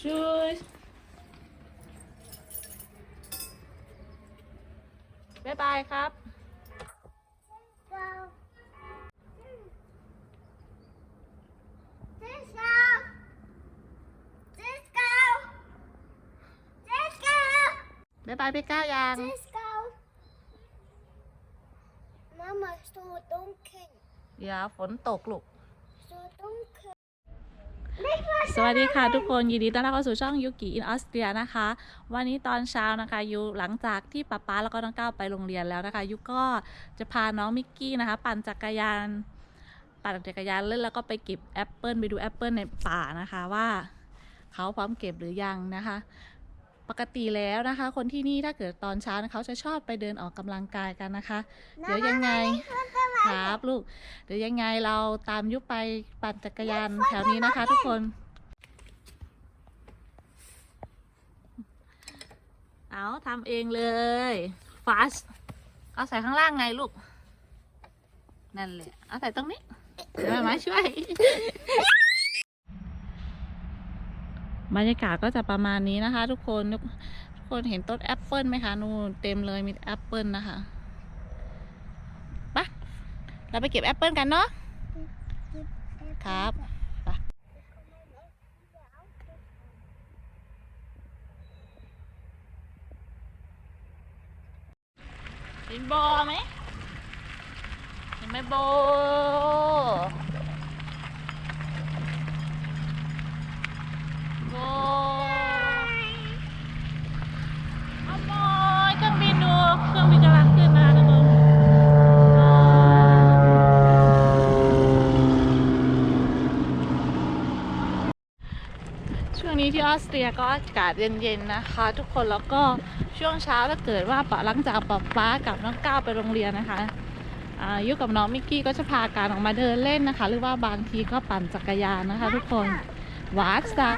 Tschüss บ๊ายบายครับ Go. Disco. Disco. Disco. บ๊ายบายพี่ก้าวยัง Disco. Mama, så dunken. อย่าฝนตกลูก Så dunken. สวัสดีค่ะทุกคนยินดีต้อนรับเข้าสู่ช่องยูกิอินออสเตรียนะคะ วันนี้ตอนเช้านะคะยูหลังจากที่ป๊าป๊าแล้วก็น้องก้าวไปโรงเรียนแล้วนะคะยูก็จะพาน้องมิกกี้นะคะ ปั่นจักรยานปั่นจักรยานเล่นแล้วก็ไปเก็บแอปเปิลไปดูแอปเปิลในป่านะคะว่าเขาพร้อมเก็บหรือยังนะคะ ปกติแล้วนะคะ คนที่นี่ถ้าเกิดตอนเช้านะเขาจะชอบไปเดินออกกำลังกายกันนะคะ เดี๋ยวยังไงครับลูก เดี๋ยวยังไงเราตามยุไปปั่นจักรยานแถวนี้นะคะ ทุกคนเอาทำเองเลย fast เอาใส่ข้างล่างไงลูก นั่นแหละ เอาใส่ตรงนี้เดี๋ยวแม่มาช่วย บรรยากาศก็จะประมาณนี้นะคะ ทุกคนทุกทุกคนเห็นต้นแอปเปิลไหมคะนู่นเต็มเลยมีแอปเปิลนะคะปะเราไปเก็บแอปเปิลกันเนาะครับเห็นโบไหมเห็นไหมโบ โบเอาโบยเครื่องบินดูเครื่องบินกำลังขึ้นะคะทุกคนช่วงนี้ที่ออสเตรียก็อากาศเย็นๆนะคะ ทุกคนแล้วก็ช่วงเช้าถ้าเกิดว่าปะหลังจากป๊าป๊ากับน้องก้าวไปโรงเรียนนะคะอายุกับน้องมิกกี้ก็จะพาการออกมาเดินเล่นนะคะ หรือว่าบางทีก็ปั่นจักรยานนะคะ ทุกคนวาสตา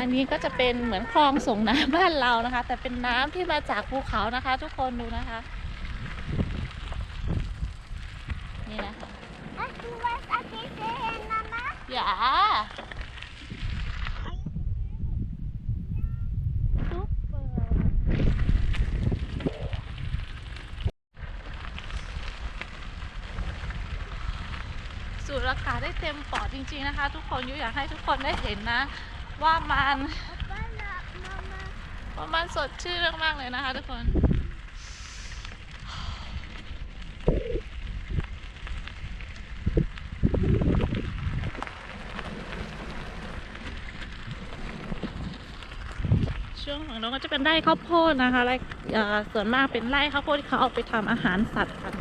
อันนี้ก็จะเป็นเหมือนคลองส่งน้ำบ้านเรานะคะ แต่เป็นน้ำที่มาจากภูเขานะคะ ทุกคนดูนะคะ นี่นะคะ Hast du was an gesehen, Mama? อย่าซุปเปอร์สูดอากาศได้เต็มปอดจริง ๆนะคะ ทุกคนยุอยากให้ทุกคนได้เห็นนะ ว่ามัน Mama, Mama. ว่ามันสดชื่นมากๆเลยนะคะทุกคน ช่วงของเราก็จะเป็นไร่ข้าวโพดนะคะไร่เอ่อส่วนมากเป็นไร่ข้าวโพดที่เขาเอาไปทำอาหารสัตว์กัน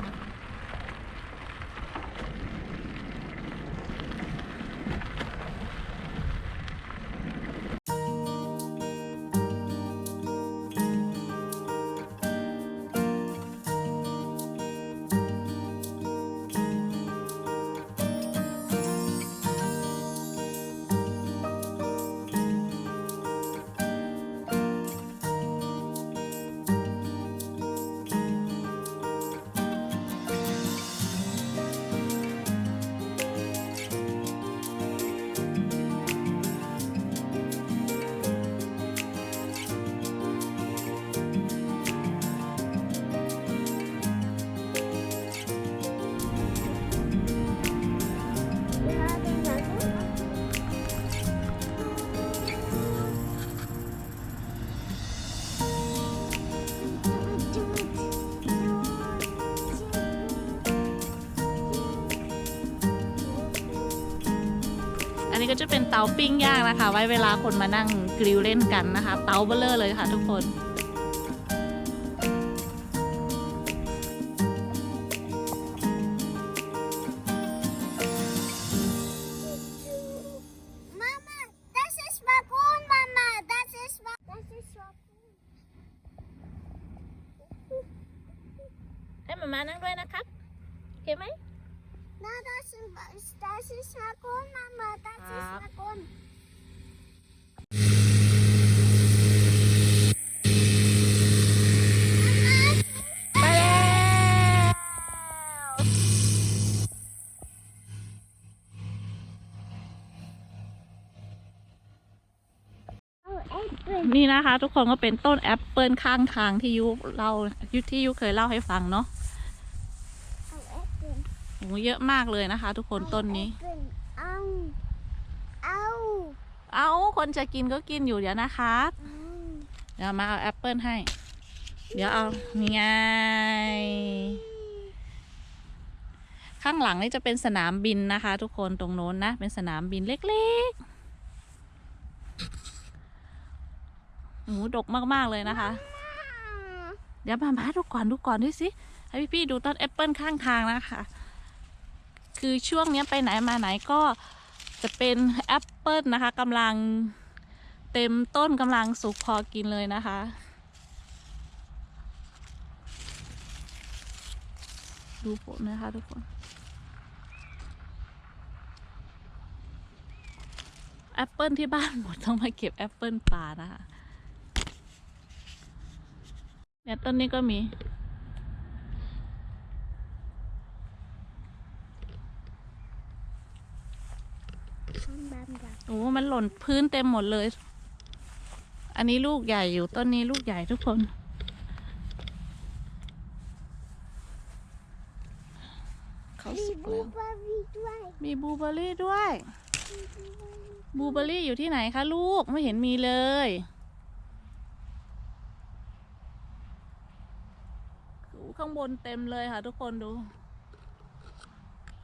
เตาปิ้งย่างนะคะ ไว้เวลาคนมานั่งกริลเล่นกันนะคะ เตาเบลเลอร์เลยค่ะทุกคน นี่นะคะ ทุกคนก็เป็นต้นแอปเปิลข้างทางที่ยุเรายุที่ยุเคยเล่าให้ฟังเนาะเอา apple. โอ้เยอะมากเลยนะคะ ทุกคนต้นนี้ เอาเอาเอาคนจะกินก็กินอยู่เดี๋ยวนะคะเอาเดี๋ยวมาเอาแอปเปิลให้ เดี๋ยวเอานี่ไงข้างหลังนี่จะเป็นสนามบินนะคะ ทุกคนตรงโน้นนะ เป็นสนามบินเล็ก ๆ โอ้โหดกมากๆเลยนะคะ เดี๋ยวมามาดูก่อนดูก่อนด้วยสิให้พี่ๆดูต้นแอปเปิลข้างทางนะคะ คือช่วงเนี้ยไปไหนมาไหนก็จะเป็นแอปเปิลนะคะกำลังเต็มต้นกำลังสุกพอกินเลยนะคะ ดูผลนะคะทุกคนแอปเปิลที่บ้านหมดต้องมาเก็บแอปเปิลป่านะคะ เนี่ยต้นนี้ก็มีทำแบบแบบโอ้ มันหล่นพื้นเต็มหมดเลย อันนี้ลูกใหญ่อยู่ ต้นนี้ลูกใหญ่ทุกคนเขามีสุกบูแล้วเบอรี่ด้วยมีบลูเบอร์รี่ด้วยบลูเบอร์รี่อยู่ที่ไหนคะลูก ไม่เห็นมีเลยโอ้ ข้างบนเต็มเลยค่ะ ทุกคนดู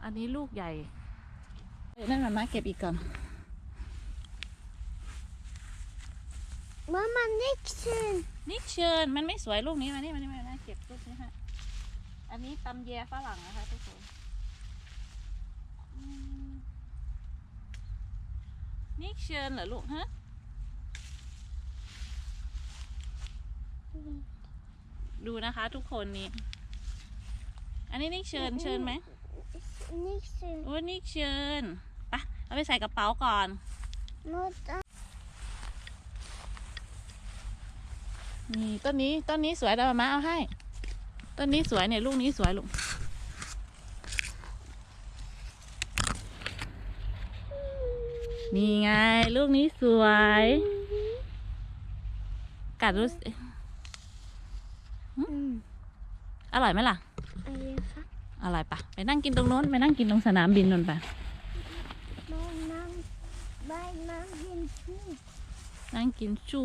อันนี้ลูกใหญ่เอ้ยนั่นมามาเก็บอีกก่อนมามันนิกชินนิกเชิญมันไม่สวยลูกนี้มานี่มานี่มานี่เก็บลูกนี้ฮะอันนี้ตำแยฝรั่งนะคะทุกคนอืมนิกเชิญเหรอลูกฮะ ดูนะคะ ทุกคนนี่ อันนี้นิกเชิญเชิญไหมนิกชินโอ้นิกเชิญไปะเอาไปใส่กระเป๋าก่อนโนตะนี่ต้นนี้ต้นนี้สวยแต่มามาเอาให้ ต้นนี้สวยเนี่ยลูกนี้สวยลูกนี่ไง ลูกนี้สวย กัดดูสิอืม อร่อยไหมล่ะอะไรคะอร่อยปะไปนั่งกินตรงโน้นไปนั่งกินตรงสนามบินนนไปมานั่งไปนั่งกินที่นั่งกินชู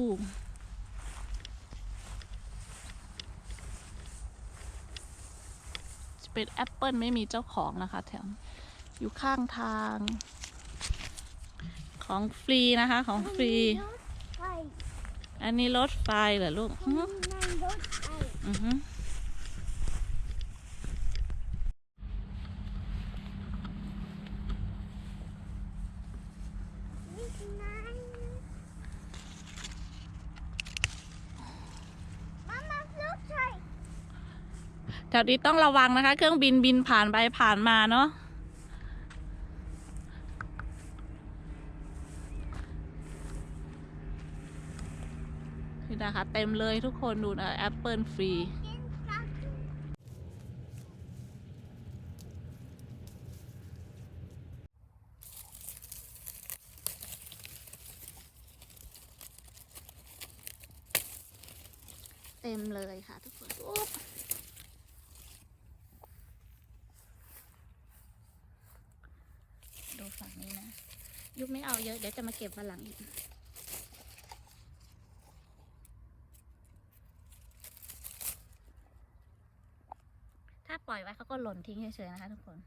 จะเป็นแอปเปิลไม่มีเจ้าของนะคะแถวอยู่ข้างทาง ของฟรีนะคะ ของฟรีรถไฟ อันนี้รถไฟเหรอลูกคอื้อหือนนั่งรถไฟอือหือนี่คือไงมามาลูกไฟแถวนี้ต้องระวังนะคะ เครื่องบินบินผ่านไปผ่านมาเนาะนี่นะคะ เต็มเลยทุกคนดูนะแอปเปิลฟรีเต็มเลยค่ะทุกคนอุ๊บดูฝั่งนี้นะ ยุบไม่เอาเยอะ เดี๋ยวจะมาเก็บวันหลังอีก ถ้าปล่อยไว้เขาก็ หล่นทิ้งเฉยๆนะคะทุกคน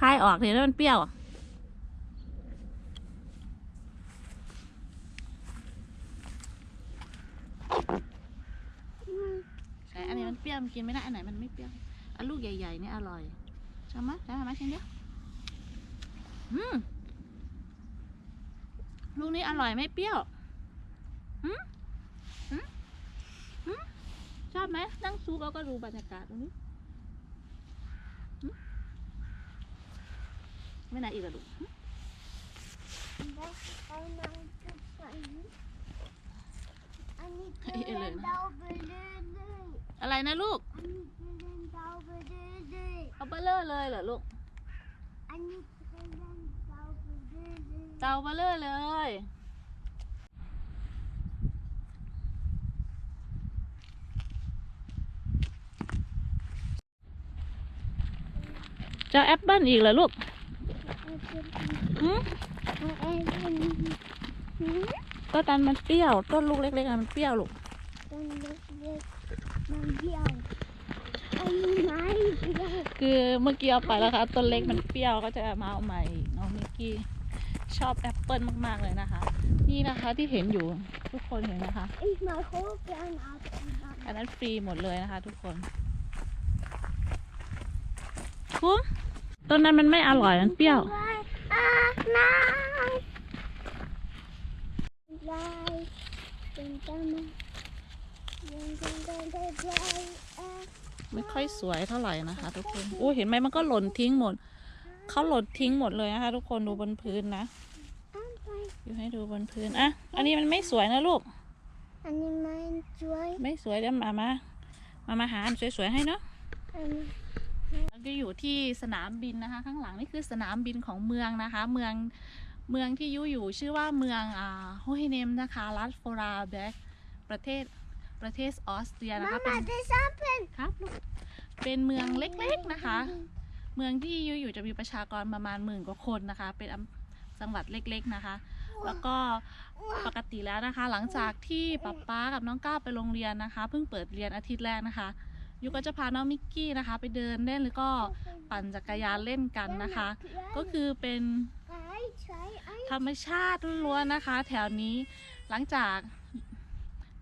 คายออกเดี๋ยวมันเปรี้ยวอะใช่อันนี้มันเปรี้ยวมันกินไม่ได้ อันไหนมันไม่เปรี้ยวอันลูกใหญ่ๆนี่อร่อย ใช่ไหมใช่ไหมชิมดิอืมลูกนี้อร่อยไม่เปรี้ยวอืมอืมอืมชอบไหมนั่งซุกแล้วก็ดูบรรยากาศตรงนี้ไม่ไหนอีกอะลูกไปนั่งรถไฟอันนี้เอ้ยจะเลเล่ยนนะดาวไปเรื่อยๆอะไรนะลูกๆอันนี้จะ เล่นดาเบลเลอร์เลยเหรอลูก อันนี้เล่นดาวไปเรื่อยเตาเบลเลอร์เลยจ้าแอปเปิ้ลอีกเหรอลูกหืมต้นนั้นมันเปรี้ยว ต้นลูกเล็กๆอะมันเปรี้ยวลูก ต้นเล็กๆมันเบี้ยวอันนี้ไม่เบี้ยว คือเมื่อกี้เอาไปแล้วค่ะต้นเล็กมันเปรี้ยวก็จะมาเอาใหม่อีกน้องมิกกี้ชอบแอปเปิลมากๆเลยนะคะ นี่นะคะที่เห็นอยู่ทุกคนเห็นนะคะ Ich mal hochgehen auf die Wand. อันนั้นฟรีหมดเลยนะคะ ทุกคนคุ้มต้นนั้นมันไม่อร่อยมันเปรี้ยว Ah, nein! Nein! Den Dämmer. Den, den, den, den, den, äh, ไม่ค่อยสวยเท่าไหร่นะคะ ทุกคนอู้เห็นไหมมันก็หล่นทิ้งหมดเขาหล่นทิ้งหมดเลยนะคะ ทุกคนดูบนพื้นนะ Anfang. อยู่ให้ดูบนพื้นอะอันนี้มันไม่สวยนะลูก An die mein Joy. ไม่สวยเดี๋ยวมามามามาหาอันสวยๆให้เนาะ Ähm, เราก็อยู่ที่สนามบินนะคะ ข้างหลังนี่คือสนามบินของเมืองนะคะ เมืองเมืองที่ยุอยู่ชื่อว่าเมืองอ่าโฮเฮเนมนะคะรัฐโฟราแบกประเทศ ประเทศออสเตรียนะคะเป็ Mama, น das Apfel. ครับลูกเป็นเมืองเล็กๆนะคะ เมืองที่ยุอยู่จะมีประชากรประมาณหมื่นกว่าคนนะคะ เป็นอำจังหวัดเล็กๆนะคะ แล้วก็ปกติแล้วนะคะ หลังจากที่ป๊าป๊ากับน้องก้าวไปโรงเรียนนะคะ เพิ่งเปิดเรียนอาทิตย์แรกนะคะยุก็จะพาน้องมิกกี้นะคะ ไปเดินเล่นหรือก็ปั่นจักรยานเล่นกันนะคะ ก็คือเป็น Drei, zwei, eins. ธรรมชาติล้วนๆนะคะ แถวนี้หลังจาก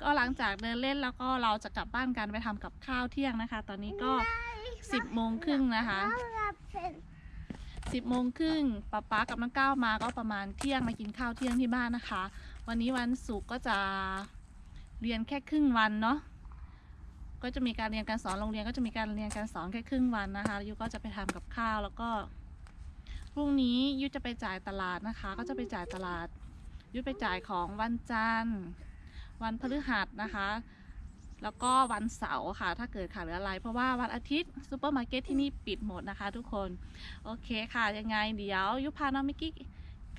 ก็หลังจากเดินเล่นแล้วก็เราจะกลับบ้านกันไปทำกับข้าวเที่ยงนะคะ ตอนนี้ก็สิบโมงครึ่งนะคะ Apfel. สิบโมงครึ่งป๊าป๊ากับน้องก้าวมาก็ประมาณเที่ยงมากินข้าวเที่ยงที่บ้านนะคะ วันนี้วันศุกร์ก็จะเรียนแค่ครึ่งวันเนาะก็จะมีการเรียนการสอนโรงเรียนก็จะมีการเรียนการสอนแค่ครึ่งวันนะคะยูก็จะไปทำกับข้าวแล้วก็พรุ่งนี้ยูจะไปจ่ายตลาดนะคะ ก็จะไปจ่ายตลาดยูไปจ่ายของวันจันทร์ วันพฤหัสนะคะ แล้วก็วันเสาร์ค่ะ ถ้าเกิดขาดเหลืออะไร เพราะว่าวันอาทิตย์ซูเปอร์มาร์เก็ตที่นี่ปิดหมดนะคะ ทุกคน โอเคค่ะ ยังไงเดี๋ยวยุพาน้องมิกกี้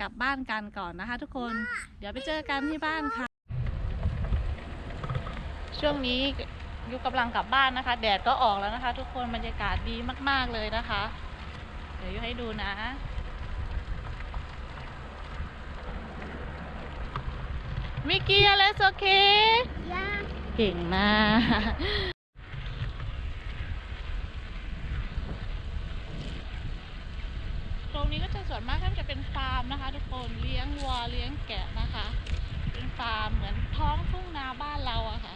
กลับบ้านกันก่อนนะคะ ทุกคน เดี๋ยวไปเจอกันที่บ้านค่ะ ช่วงนี้ยุกำลังกลับบ้านนะคะ แดดก็ออกแล้วนะคะ ทุกคน บรรยากาศดีมาก ๆเลยนะคะ เดี๋ยวยุให้ดูนะ มิกกี้อะไรโอเค Ja. เก่งมาก ตรงนี้ก็จะส่วนมากก็จะเป็นฟาร์มนะคะ ทุกคนเลี้ยงวัวเลี้ยงแกะนะคะ เป็นฟาร์มเหมือนท้องทุ่งนาบ้านเราอะค่ะ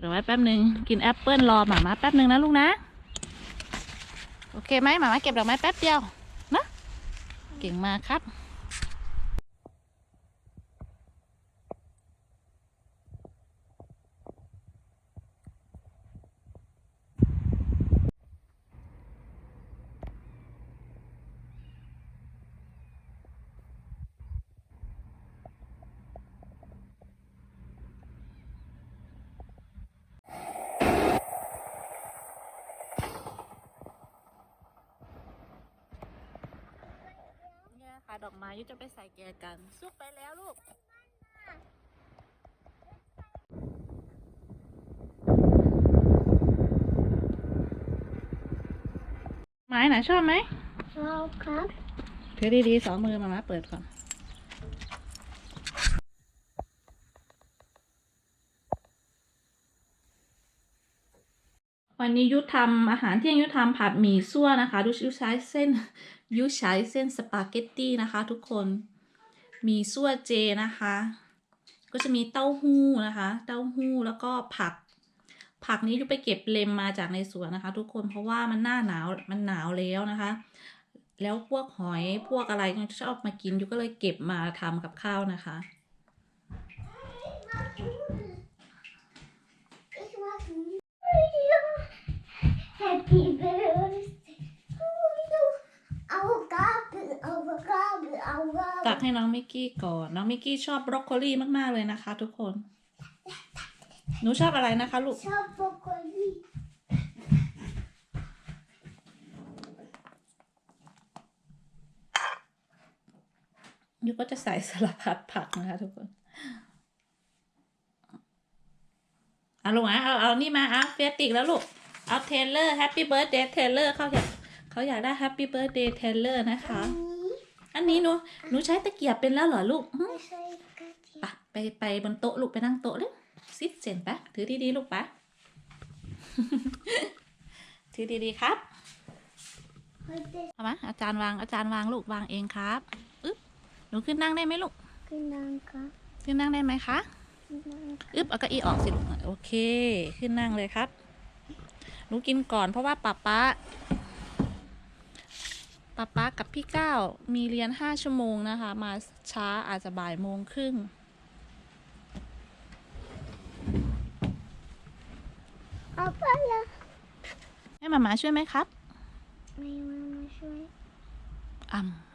เดี๋ยวไว้ แป๊บหนึ่งกินแอปเปิลรอหมามาแป๊บหนึ่งนะลูกนะ โอเคไหมหมามาเก็บดอกไม้แป๊บเดียวนะเก่งมากครับ ดอกไม้ยุจะไปใส่แกกันซุกไปแล้วลูกไม้ไหนชอบไหม Frau Kapp. ถือดีๆสองมือมามาเปิดก่อน วันนี้ยุทธทำอาหารเที่ยงยุทธทำผัดหมี่ซั่วนะคะดูยุทธใช้เส้นยุทธใช้เส้นสปาเกตตี้นะคะทุกคนหมี่ซั่วเจนะคะ ก็จะมีเต้าหู้นะคะ เต้าหู้แล้วก็ผัก ผักนี้ยุทธไปเก็บเลมมาจากในสวนนะคะ ทุกคนเพราะว่ามันหน้าหนาวมันหนาวแล้วนะคะ แล้วพวกหอยพวกอะไรชอบมากินยุก็เลยเก็บมาทำกับข้าวนะคะ ตัก avocado. ให้น้องมิกกี้ก่อน น้องมิกกี้ชอบบรอกโคลีมากๆเลยนะคะ ทุกคน หนูชอบอะไรนะคะลูก ชอบโบรอกโคลียูก็จะใส่สลับพัดผักนะคะ ทุกคนเอาลูกนะเอาเอานี่มาเอาเฟียติกแล้วลูก เอาเทเลอร์แฮปปี้เบิร์ดเดย์เทเลอร์เขาอยากเขาอยากได้แฮปปี้เบิร์ดเดย์เทเลอร์นะคะ อันนี้อันนี้หนูหนูใช้ตะเกียบเป็นแล้วเหรอลูกหึไม่ใช่กระเทียมไปไปไปบนโต๊ะลูกไปนั่งโต๊ะเลยซิดเซนปะถือดีๆลูกปะถือดีๆครับไม่ได้เอามาอาจารย์วางอาจารย์วางลูกวางเองครับอึ๊บหนูขึ้นนั่งได้ไหมลูกขึ้นนังค่ะขึ้นนั่งได้ไหมคะขึ้นนังค่ะอึ๊บเอาเก้าอี้ออกสิลูกโอเค ขึ้นนั่งเลยครับ หนูกินก่อนเพราะว่าป๊าป๊าป๊าป๊ากับพี่ก้าวมีเรียนห้าชั่วโมงนะคะ มาช้าอาจจะบ่ายโมงครึ่งเอาไปละให้มามาช่วยไหมครับไม่มามาช่วยอ่ำ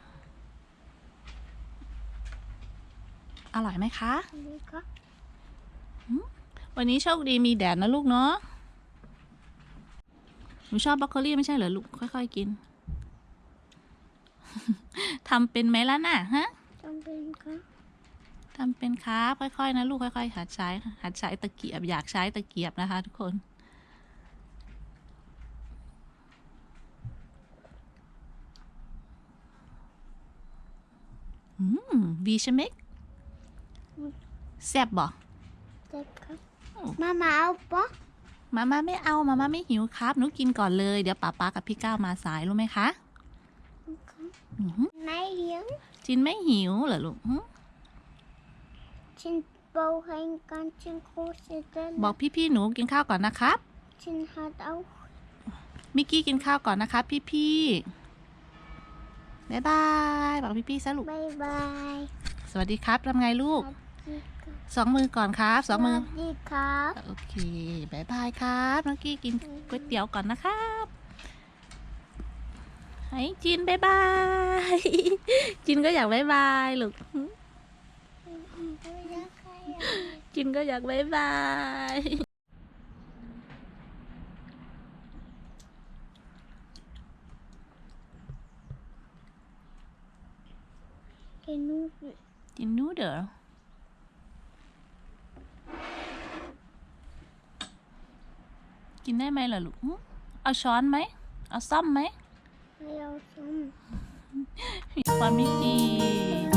อร่อยไหมคะอันนี้ก็วันนี้โชคดีมีแดดนะลูกเนาะห นูชอบบรอกโคลี่ไม่ใช่เหรอลูกค่อยๆกิน ทำเป็นไหมล่ะน่ะฮะจำเป็นค่ะทำเป็นครับค่อยๆนะลูกค่อยๆหัดใช้หัดใช้ตะเกียบ อยากใช้ตะเกียบนะคะ ทุกคน อืมวีใช่ไหมแซ่บบ่เจ็บครับอืมมามาเอาปะ มาม่าไม่เอามาม่าไม่หิวครับหนูกินก่อนเลยเดี๋ยวป๊าป๊ากับพี่ก้าวมาสายรู้ไหมคะอื้อหือไม่เลี้ยงจินไม่หิวเหรอลูกหึฉันเบาให้กันฉันโคตรเสียดายบอกพี่ๆหนูกินข้าวก่อนนะครับฉันหัดเอามิกกี้กินข้าวก่อนนะคะพี่ๆบ๊ายบายบอกพี่ๆซะลูกบายบาย สวัสดีครับทำไงลูสกวัสดีครับ สองมือก่อนครับสองมือสวัสดีครับโอเคบายบายครับน้องกี้กินก๋วยเตี๋ยวก่อนนะครับให้จินบายบายจินก็อยากบายบายลูกไม่ได้ใครอะจินก็อยากบายบายแกนูดจินนูเดอร์ กินได้ไหมล่ะลูกหึเอาช้อนไหม เอาซ่อมไหมให้เราชมมีความไม่กิน